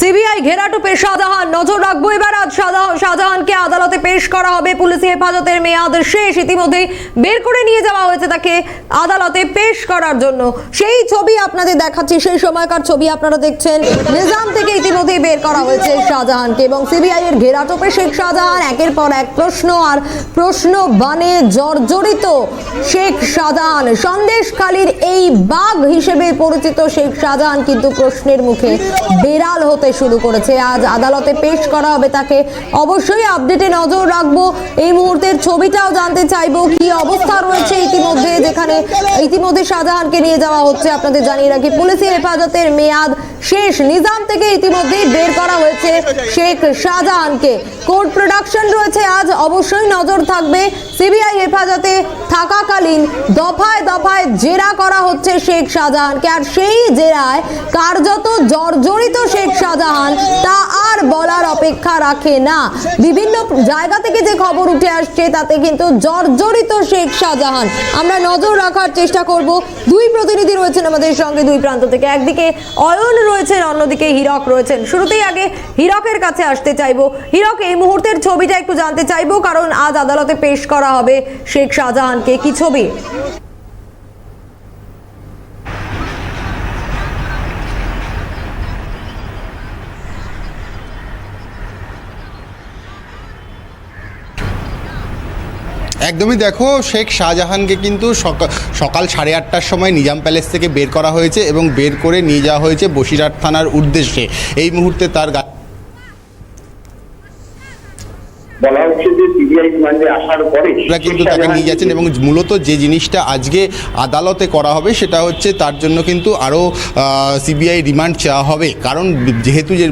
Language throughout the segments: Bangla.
সিবিআই ঘেরাটু ঘেরাটোপে শাহজাহান। নজর রাখব এবার আজ শাহজাহান- শাহজাহানকে আদালতে পেশ করা হবে। পুলিশি হেফাজতের মেয়াদ শেষ। ইতিমধ্যেই বের করে নিয়ে যাওয়া হয়েছে তাকে আদালতে পেশ করার জন্য। সেই ছবি আপনাদের দেখাচ্ছি। সেই সময়কার ছবি আপনারা দেখছেন। নিজাম থেকে ইতিমধ্যেই বের করা হয়েছে শাহজাহানকে এবং সিবিআই এর ঘেরাটোপে শেখ শাহজাহান। একের পর এক প্রশ্ন আর প্রশ্ন বানে জর্জরিত শেখ শাহজাহান। সন্দেশখালীর এই বাঘ হিসেবে পরিচিত শেখ শাহজাহান কিন্তু প্রশ্নের মুখে বেড়াল হতে শুরু করেছে। আজ আদালতে পেশ করা হবে তাকে। অবশ্যই আপডেটে নজর রাখব। এই মুহূর্তের ছবিটাও জানতে চাইব কি অবস্থা রয়েছে ইতিমধ্যে, যেখানে ইতিমধ্যে শাহজাহানকে নিয়ে যাওয়া হচ্ছে। আপনাদের জানিয়ে রাখি, পুলিশের হেফাজতের মেয়াদ শেষ। নিজাম থেকে ইতিমধ্যেই বের করা হয়েছে শেখ শাহজাহানকে। কোর্ট প্রোডাকশন রয়েছে। আজ অবশ্যই নজর থাকবে। সিবিআই হেফাজতে থাকাকালীন দফায় দফায় জেরা করা হচ্ছে শেখ শাহজাহানকে। আর সেই জেরায় কার্যত জর্জরিত শেখ শাহজাহান তা অপেক্ষা রাখে না। বিভিন্ন জায়গা থেকে যে খবর উঠে আসছে, তাতে কিন্তু জর্জরিত শেখ শাহজাহান। আমরা নজর রাখার চেষ্টা করব। দুই প্রতিনিধি রয়েছেন আমাদের সঙ্গে দুই প্রান্ত থেকে। একদিকে অয়ন রয়েছেন, অন্যদিকে হীরক রয়েছেন। শুরুতেই আগে হীরকের কাছে আসতে চাইব। হীরক, এই মুহূর্তের ছবিটা একটু জানতে চাইব, কারণ আজ আদালতে পেশ করা হবে শেখ শাহজাহানকে। কি ছবি? একদমই দেখো, শেখ শাহজাহানকে কিন্তু সকা- সকাল সাড়ে আটটার সময় নিজাম প্যালেস থেকে বের করা হয়েছে এবং বের করে নিয়ে যাওয়া হয়েছে বসিরহাট থানার উদ্দেশ্যে। এই মুহূর্তে তার বলা হচ্ছে যে সিবিআই রিমান্ডে আসার পরে রা কিন্তু তাকে নিয়ে যাচ্ছেন এবং মূলত যে জিনিসটা আজকে আদালতে করা হবে সেটা হচ্ছে তার জন্য কিন্তু আরও সিবিআই রিমান্ড চাওয়া হবে। কারণ যেহেতু যে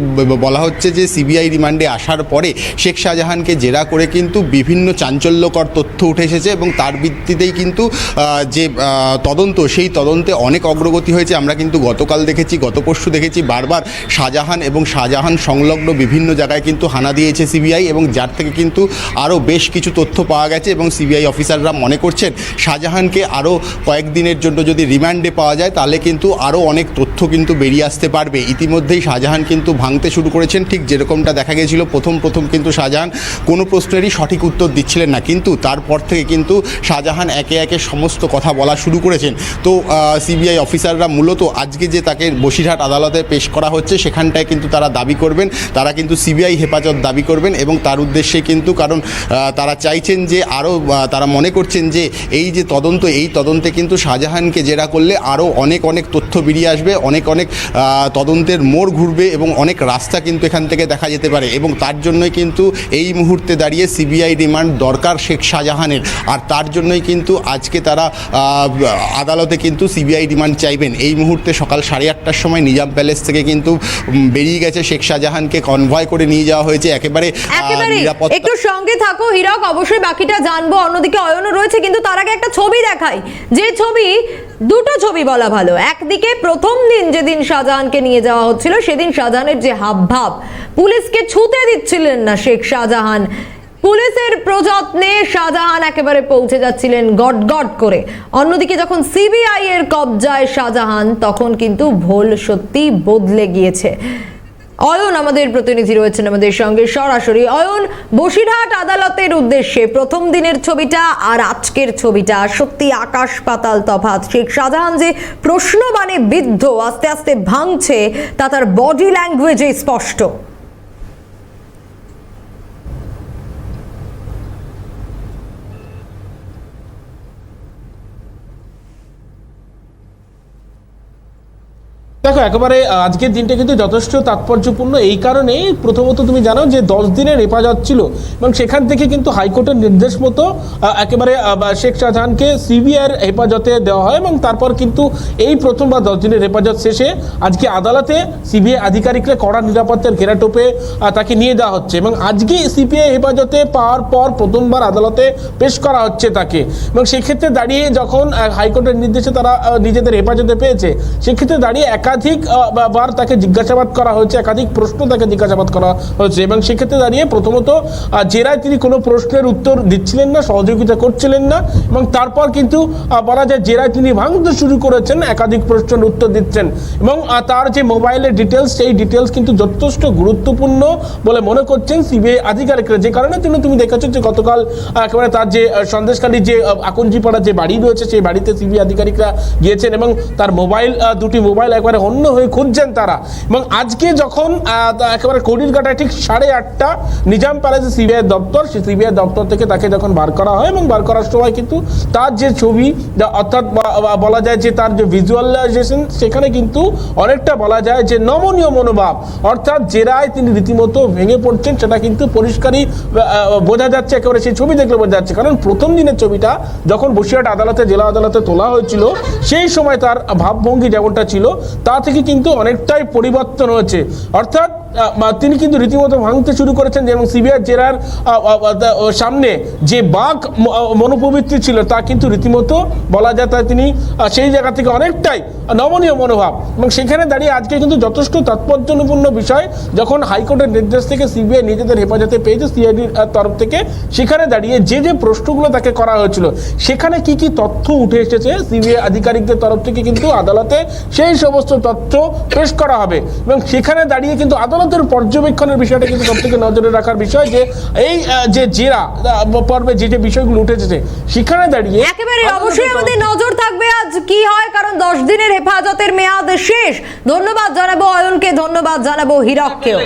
বলা হচ্ছে যে সিবিআই রিমান্ডে আসার পরে শেখ শাহজাহানকে জেরা করে কিন্তু বিভিন্ন চাঞ্চল্যকর তথ্য উঠে এসেছে এবং তার ভিত্তিতেই কিন্তু যে তদন্ত সেই তদন্তে অনেক অগ্রগতি হয়েছে। আমরা কিন্তু গতকাল দেখেছি গত পরশু দেখেছি বারবার শাহজাহান এবং শাহজাহান সংলগ্ন বিভিন্ন জায়গায় কিন্তু হানা দিয়েছে সিবিআই এবং যার থেকে কিন্তু আরও বেশ কিছু তথ্য পাওয়া গেছে এবং সিবিআই অফিসাররা মনে করছেন শাহজাহানকে আরও কয়েকদিনের জন্য যদি রিমান্ডে পাওয়া যায় তাহলে কিন্তু আরও অনেক তথ্য কিন্তু বেরিয়ে আসতে পারবে। ইতিমধ্যেই শাহজাহান কিন্তু ভাঙতে শুরু করেছেন। ঠিক যেরকমটা দেখা গিয়েছিল প্রথম প্রথম কিন্তু শাহজাহান কোনো প্রশ্নেরই সঠিক উত্তর দিচ্ছিলেন না। কিন্তু তারপর থেকে কিন্তু শাহজাহান একে একে সমস্ত কথা বলা শুরু করেছেন। তো সিবিআই অফিসাররা মূলত আজকে যে তাকে বসিরহাট আদালতে পেশ করা হচ্ছে সেখানটায় কিন্তু তারা দাবি করবেন। তারা কিন্তু সিবিআই হেফাজত দাবি করবেন এবং তার উদ্দেশ্যে কিন্তু কারণ আহ, তারা চাইছেন যে আরও তারা মনে করছেন যে এই যে তদন্ত এই তদন্তে কিন্তু শাহজাহানকে জেরা করলে আরও অনেক অনেক তথ্য বেরিয়ে আসবে অনেক অনেক তদন্তের মোড় ঘুরবে এবং অনেক রাস্তা কিন্তু এখান থেকে দেখা যেতে পারে এবং তার জন্যই কিন্তু এই মুহূর্তে দাঁড়িয়ে সিবিআই রিমান্ড দরকার শেখ শাহজাহানের। আর তার জন্যই কিন্তু আজকে তারা আদালতে কিন্তু সিবিআই রিমান্ড চাইবেন। এই মুহূর্তে সকাল সাড়ে আটটার সময় নিজাম প্যালেস থেকে কিন্তু বেরিয়ে গেছে শেখ শাহজাহানকে। কনভয় করে নিয়ে যাওয়া হয়েছে। একেবারে নিরাপত্তা একটু সঙ্গে থাকো হীরক। অবশ্যই বাকিটা জানব। অন্যদিকে অয়নও রয়েছে, কিন্তু তার আগে একটা ছবি দেখাই। যে ছবি, দুটো ছবি বলা ভালো। একদিকে প্রথম দিন যেদিন শাহজাহানকে নিয়ে যাওয়া হচ্ছিল, সেদিন শাহজাহানের যে হাবভাব, পুলিশকে ছুতে দিচ্ছিলেন না শেখ শাহজাহান। পুলিশের প্রযত্নে শাহজাহান একেবারে পৌঁছে যাচ্ছিলেন গট গট করে। অন্যদিকে যখন সিবিআই এর কবজায় শাহজাহান, তখন কিন্তু ভোল সত্যি বদলে গিয়েছে। অয়ন আমাদের প্রতিনিধি রয়েছেন আমাদের সঙ্গে সরাসরি। অয়ন, বসিরহাট আদালতের উদ্দেশ্যে প্রথম দিনের ছবিটা আর আজকের ছবিটা। সত্যি আকাশ পাতাল তফাত শেখ শাহজাহান যে প্রশ্নবাণে বিদ্ধ, আস্তে আস্তে ভাঙছে, তা তার বডি ল্যাঙ্গুয়েজে স্পষ্ট। দেখো, একেবারে আজকের দিনটা কিন্তু যথেষ্ট তাৎপর্যপূর্ণ। এই কারণে প্রথমত তুমি জানো যে দশ দিনের হেফাজত ছিল এবং সেখান থেকে কিন্তু হাইকোর্টের নির্দেশ মতো একেবারে শেখ শাহজাহানকে সিবিআইয়ের হেফাজতে দেওয়া হয় এবং তারপর কিন্তু এই প্রথমবার দশ দিনের হেফাজত শেষে আজকে আদালতে সিবিআই আধিকারিকরা কড়া নিরাপত্তার ঘেরাটোপে তাকে নিয়ে দেওয়া হচ্ছে এবং আজকে সিবিআই হেফাজতে পাওয়ার পর প্রথমবার আদালতে পেশ করা হচ্ছে তাকে। এবং সেক্ষেত্রে দাঁড়িয়ে যখন হাইকোর্টের নির্দেশে তারা নিজেদের হেফাজতে পেয়েছে, সেক্ষেত্রে দাঁড়িয়ে একাধিক একাধিক বার তাকে জিজ্ঞাসাবাদ করা হয়েছে একাধিক প্রশ্ন তাকে জিজ্ঞাসাবাদ করা হয়েছে। এবং সেক্ষেত্রে দাঁড়িয়ে প্রথমত জেরায় তিনি কোনো প্রশ্নের উত্তর দিচ্ছিলেন না সহযোগিতা করছিলেন না এবং তারপর কিন্তু বলা যায় জেরায় তিনি ভাঙতে শুরু করেছেন একাধিক প্রশ্নের উত্তর দিচ্ছেন। এবং তার যে মোবাইলের ডিটেলস সেই ডিটেলস কিন্তু যথেষ্ট গুরুত্বপূর্ণ বলে মনে করছেন সিবিআই আধিকারিকরা। যে কারণে তিনি তুমি দেখেছ যে গতকাল একেবারে তার যে আহ, সন্দেশখালী যে আকঞ্জিপাড়া যে বাড়ি রয়েছে সেই বাড়িতে সিবিআই আধিকারিকরা গিয়েছেন এবং তার মোবাইল দুটি মোবাইল একবারে অন্য হয়ে খুঁজছেন তারা। এবং আজকে যখন একেবারে একেবারে কড়িরঘাটায় ঠিক সাড়ে আটটা নিজাম প্যালেসে সিবিআই দপ্তর, সেই সিবিআই দপ্তর থেকে তাকে যখন বার করা হয় এবং বার করার সময় কিন্তু তার যে ছবি অর্থাৎ বলা যায় যে তার যে ভিজুয়ালাইজেশন সেখানে কিন্তু অনেকটা বলা যায় যে নমনীয় মনোভাব, অর্থাৎ জেরায় তিনি রীতিমতো ভেঙে পড়ছেন, সেটা কিন্তু পরিষ্কারই বোঝা যাচ্ছে, একেবারে সেই ছবি দেখলে বোঝা যাচ্ছে। কারণ প্রথম দিনের ছবিটা যখন বসিরহাট আদালতে, জেলা আদালতে তোলা হয়েছিল, সেই সময় তার ভাবভঙ্গি যেমনটা ছিল, তা থেকে কিন্তু অনেকটাই পরিবর্তন হয়েছে। অর্থাৎ তিনি কিন্তু রীতিমতো ভাঙতে শুরু করেছেন এবং সিবিআই জেরার সামনে যে বাঘ ম- আহ, মনোপবৃত্তি ছিল তা কিন্তু রীতিমতো বলা যায় তা তিনি সেই জায়গা থেকে অনেকটাই নমনীয় মনোভাব। এবং সেখানে দাঁড়িয়ে আজকে কিন্তু যথেষ্ট তাৎপর্যপূর্ণ বিষয় যখন হাইকোর্টের নির্দেশ থেকে সিবিআই নিজেদের হেফাজতে পেয়েছে সিআইডির তরফ থেকে সেখানে দাঁড়িয়ে যে যে প্রশ্নগুলো তাকে করা হয়েছিল সেখানে কি কি তথ্য উঠে এসেছে সিবিআই আধিকারিকদের তরফ থেকে কিন্তু আদালতে সেই সমস্ত তথ্য পেশ করা হবে। এবং সেখানে দাঁড়িয়ে কিন্তু আদালতের পর্যবেক্ষণের বিষয়টা কিন্তু সবথেকে নজরে রাখার বিষয় যে এই যে জেরা পর্বে যে যে বিষয়গুলো উঠেছে সেখানে দাঁড়িয়ে একেবারে অবশ্যই আমাদের নজর থাকবে আজ কি হয় কারণ দশ দিনের হেফাজতের মেয়াদ শেষ। ধন্যবাদ জানাব অয়নকে ধন্যবাদ জানাব হীরককেও।